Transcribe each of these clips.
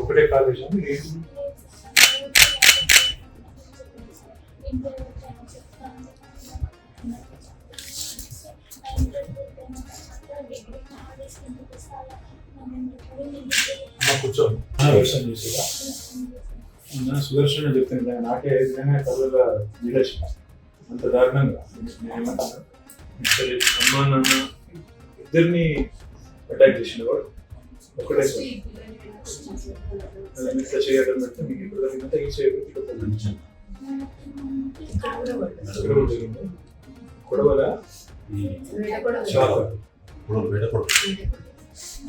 ఒకటే కాలేజ్ ఏంటి అమ్మ కూర్చోండి. సుదర్శన్ చెప్తాను నాకే విధంగా కళ్ళ అంత దారుణంగా నేనేమంటాను అమ్మ నాన్న ఇద్దరిని అటాక్ చేసిన వాడు. ఒకటే ఇట్లా చేయడం మీకు ఇప్పుడు ఈ చేయడం ఇట్లా జరిగింది. గొడవల? చాలా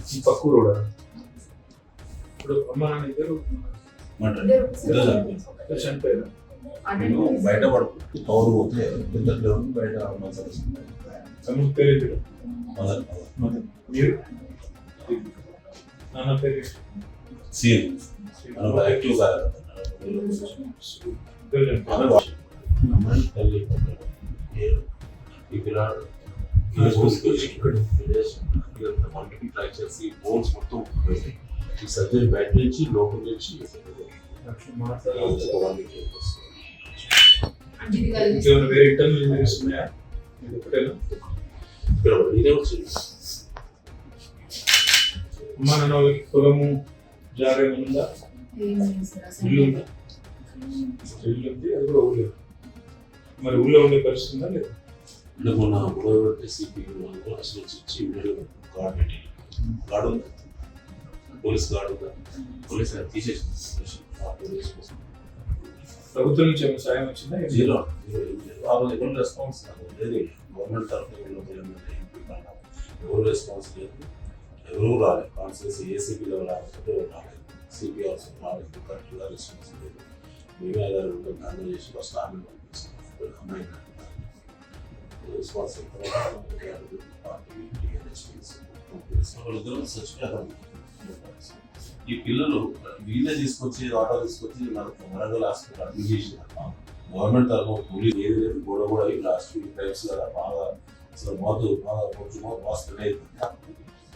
ఈ పక్క కూడా ఇప్పుడు అమ్మ నాన్న ఇద్దరు చనిపోయారు. నేను బయట పడుతుంది పవర్ పోతే బయట ఉన్న సమస్య తమ్ముడు పేరు ఏంటి? మదర్ మధు. మీరు నాన్న పేరు సీన్ మనం యాక్టివ్ కాదు ఇద్దరు చనిపోయారు. అమ్మాయి తల్లి ఏడు. ఈ పిల్లాడు ఈ రోజుకి ఇక్కడ మల్టిపల్ ఫ్రాక్చర్స్ ఈ బోన్స్ మొత్తం పోయింది. ఈ సర్జరీ బయట నుంచి లోపల నుంచి అట్లా మాట్లాడాలి. ఒక వన్ వీక్ వస్తుంది. ఇంకేమైనా వేరే ఇంటర్నల్ ఇంజరీస్ ఉన్నాయా నాన్న వాళ్ళకి పొలము జాగా ఏమైనా ఉందా ఇల్లు ఉందా ఇల్లు ఉంది అది కూడా ఊళ్ళో. మరి ఊళ్ళో ఉండే పరిస్థితి ఉందా లేదా? అంటే మొన్న గొడవ పెట్టి సిపి వాళ్ళు అసలు వచ్చి ఇచ్చి ఇమ్మీడియట్గా గార్డ్ పెట్టి గార్డ్ ఉందా? పోలీస్ గార్డ్ ఉందా? పోలీస్ తీసేసి ఆ పోలీస్ కోసం. ప్రభుత్వం నుంచి ఏమైనా సాయం వచ్చిందా ఏం జీరో జీరో ఏం లేదు. ఆ రోజు ఎవరు రెస్పాన్స్ నాకు లేదు గవర్నమెంట్ తరఫున ఎవరు తెలియదు. ఎవరు రెస్పాన్స్ లేదు ఎవరు రాలేదు కాన్సెన్స్ ఏసీపీ లెవెల్ ఆఫీసర్ ఎవరు రాలేదు సిపి ఆఫీసర్ రాలేదు కరెక్ట్గా రెస్పాన్స్ లేదు మేమే ఐదారు ఉంటాం హ్యాండిల్ చేసి ఫస్ట్ ఆమె పంపిస్తాం అమ్మాయి రెస్పాన్స్ పార్టీ వాళ్ళిద్దరూ చచ్చిపోయారు ఈ పిల్లలు వీళ్ళే తీసుకొచ్చి ఆటో తీసుకొచ్చి మనకు వరంగల్ హాస్పిటల్ అడ్మిట్ చేసిన గవర్నమెంట్ తరఫున కూలీ ఏది లేదు గొడవ కూడా లాస్ట్ వీక్ టైమ్స్ కదా బాగా అసలు మోతు బాగా కొంచెం మోతు హాస్పిటల్ అయింది.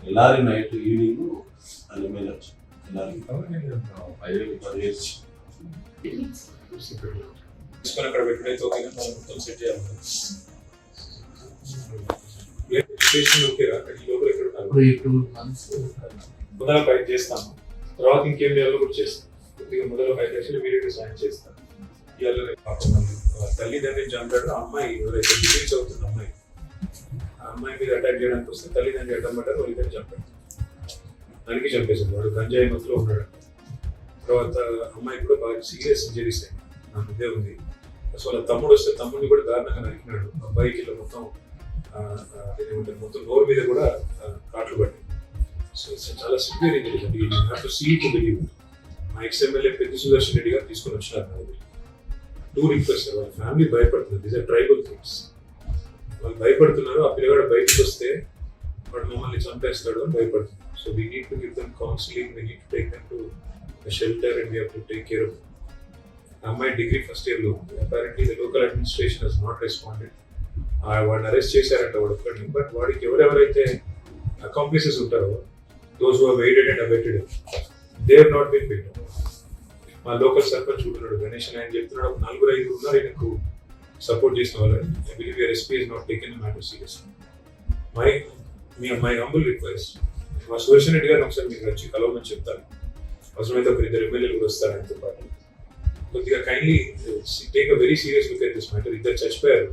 ఎల్లారి నైట్ ఈవినింగ్ అని మీద వచ్చి ఎల్లారి పదివేలు పదివేలు తీసుకొని అక్కడ ఎక్కడైతే ఓకే మనం మొత్తం సెట్ చేయాలి. స్టేషన్ ఓకేరా అక్కడ ఈ లోపల ఎక్కడ ఉన్నారు ఇప్పుడు ఈ టూ మంత్స్ మొదల ఫైట్ చేస్తాను. తర్వాత ఇంకేం చేయాలో కూడా చేస్తాను కొద్దిగా మొదలు ఫైట్ లక్షలు వీడియో సాయం చేస్తాను ఇవాళ రేపు తల్లిదండ్రులు చంపాడు ఆ అమ్మాయి ఎవరైతే డిగ్రీ చదువుతున్న అమ్మాయి ఆ అమ్మాయి మీద అటాక్ చేయడానికి వస్తే తల్లిదండ్రులు అడ్డం పడ్డారు వాళ్ళు ఇద్దరు చంపాడు. దానికి చంపేశాడు. వాడు గంజాయి మత్తులో ఉన్నాడు. తర్వాత అమ్మాయి కూడా బాగా సీరియస్ ఇంజరీస్ అయింది నాకు ఇదే ఉంది. అసలు వాళ్ళ తమ్ముడు వస్తే తమ్ముడిని కూడా దారుణంగా నరికినాడు. అబ్బాయికి ఇలా మొత్తం ఏమంటారు మొత్తం నోరు మీద కూడా చాలా సివియర్ ఇంజరీస్ అండి నాకు సీ టు బిలీవ్ మా ఎక్స్ఎమ్మెల్యే పెద్ద సుదర్శన్ రెడ్డి గారు తీసుకొని వచ్చినారు నా దగ్గర టూ రిక్వెస్ట్ వాళ్ళ ఫ్యామిలీ భయపడుతుంది దీస్ ఆర్ ట్రైబల్ థింగ్స్ వాళ్ళు భయపడుతున్నారు ఆ పిల్లగాడు బయటకు వస్తే వాడు మమ్మల్ని చంపేస్తాడు అని భయపడుతున్నారు. So we need to give them counselling we need to take them to shelter and we to take care of ఆ అమ్మాయి డిగ్రీ ఫస్ట్ ఇయర్లో ఉంది apparently the local administration he's not responded వాడిని అరెస్ట్ చేశారంట వాడు ఒక్కడిని. బట్ వాడికి ఎవరెవరైతే అకాంప్లిసెస్ ఉంటారో those who waited and awaited they have not been picked మా లోకల్ సర్పంచ్ ఉంటున్నాడు గణేష్ అని ఆయన చెప్తున్నాడు. ఒక నలుగురు ఐదుగురు ఉన్నారు. ఆయనకు సపోర్ట్ చేసిన వాళ్ళు. I believe your SP is not taken matter serious my me my humble request మా సుదర్శన్ రెడ్డి గారిని ఒకసారి మీరు వచ్చి కలవమని చెప్తాను. అవసరమైతే ఒక ఇద్దరు ఎమ్మెల్యేలు కూడా వస్తారు ఆయనతో పాటు. కొద్దిగా kindly take a very serious look at this matter ఇద్దరు చచ్చిపోయారు.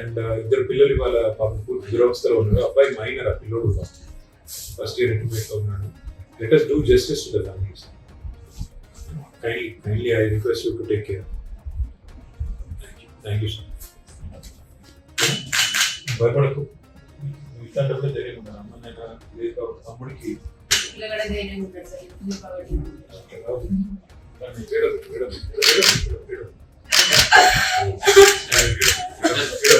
అండ్ uh, ఇద్దరు పిల్లలు ఇవాళ పాపం పూర్తి దురవస్థలో ఉన్నారు. అబ్బాయి మైనర్ ఆ పిల్లోడు ఫస్ట్ ఇయర్ ఇంటిమేట్గా ఉన్నాను let us do justice to the families kindly kindly I request you to take care thank you thank you sir భయపడకు మిగతా తెలియకుండా అమ్మ తమ్ముడికి మేడం మేడం మేడం మేడం